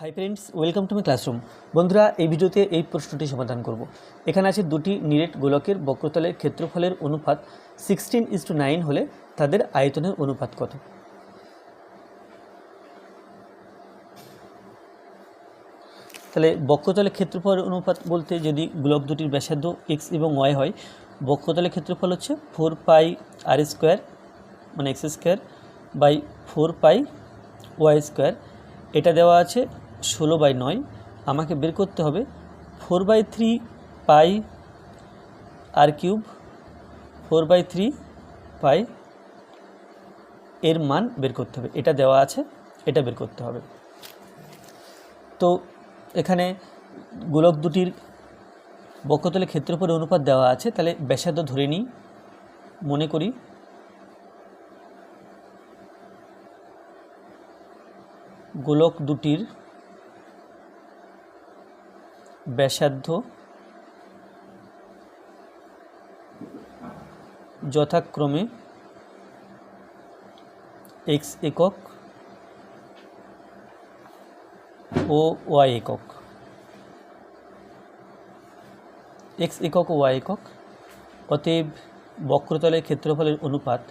Hi friends welcome to my classroom বন্ধুরা, এই ভিডিওতে এই প্রশ্নটি সমাধান করব। এখানে আছে দুটি নিরেট গোলকের বক্রতলের ক্ষেত্রফলের অনুপাত সিক্সটিন ইস টু নাইন হলে তাদের আয়তনের অনুপাত কত? তাহলে বক্রতলের ক্ষেত্রফলের অনুপাত বলতে যদি গোলক দুটির ব্যাসার্ধ এক্স এবং ওয়াই হয়, বক্রতলের ক্ষেত্রফল হচ্ছে ফোর পাই আর স্কোয়ার মানে x square by four pi y square এটা দেওয়া আছে ষোলো বাই নয়, আমাকে বের করতে হবে four by three pi r cube, four by three pi এর মান বের করতে হবে। এটা দেওয়া আছে, এটা বের করতে হবে। তো এখানে গোলক দুটির বক্ষতলে ক্ষেত্রফলের অনুপাত দেওয়া আছে, তাহলে ব্যাসার্ধ ধরে নিই, মনে করি। গোলক দুটির ব্যাসার্ধ যথাক্রমে এক্স একক ও ওয়াই একক। এক্স একক ও ওয়াই একক, অতএব বক্রতলের ক্ষেত্রফলের অনুপাত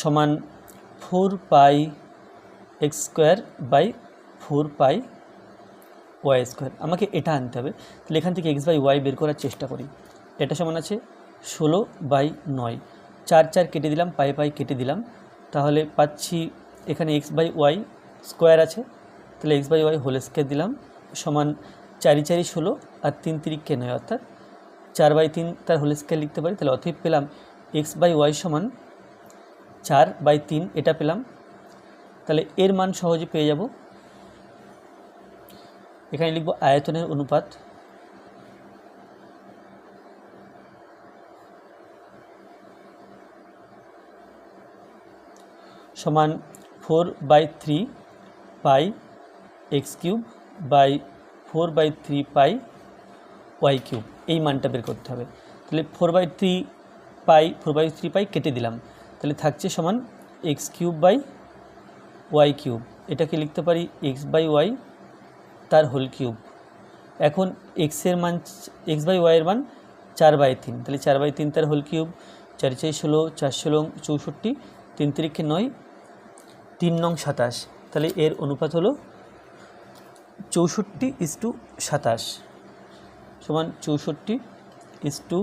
সমান four pi x square by four pi y square. আমাকে এটা আনতে হবে। তাহলে এখান থেকে এক্স বাই ওয়াই বের করার চেষ্টা করি। এটা সমান আছে ষোলো বাই নয়। চার চার কেটে দিলাম, পাই পাই কেটে দিলাম। তাহলে পাচ্ছি এখানে এক্স বাই ওয়াই স্কোয়ার আছে। তাহলে x by y whole square দিলাম। সমান চারি চারি ষোলো আর তিন তিরিককে নয়, অর্থাৎ চার বাই তিন তার হোল স্কোয়ার লিখতে পারি। তাহলে অতএব পেলাম এক্স বাই ওয়াই সমান চার বাই তিন, এটা পেলাম। তাহলে এর মান সহজে পেয়ে যাব। এখানে লিখব আয়তনের অনুপাত। সমান four by three pi x cube by four by three pi y cube. এই মানটা বের করতে হবে। তাহলে four by three pi, four by three pi কেটে দিলাম। তাহলে থাকছে সমান x cube by y cube. এটাকে লিখতে পারি এক্স বাই ওয়াই তার হোল কিউব। এখন এক্সের মান এক্স বাই ওয়াইয়ের মান চার বাই তিন। তাহলে চার বাই তিন তার হোল কিউব। চার চাই ষোলো, চার ষোলো, চৌষট্টি, তিন তিরিখে নয়, তিন নং সাতাশ। তাহলে এর অনুপাত হলো চৌষট্টি ইস টু সাতাশ। সমান চৌষট্টি ইস টু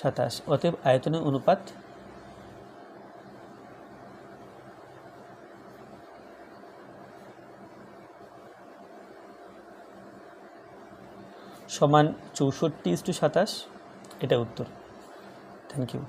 সাতাশ। অতএব আয়তনের অনুপাত সমান চৌষট্টি ইস টু সাতাশ এটা উত্তর। Thank you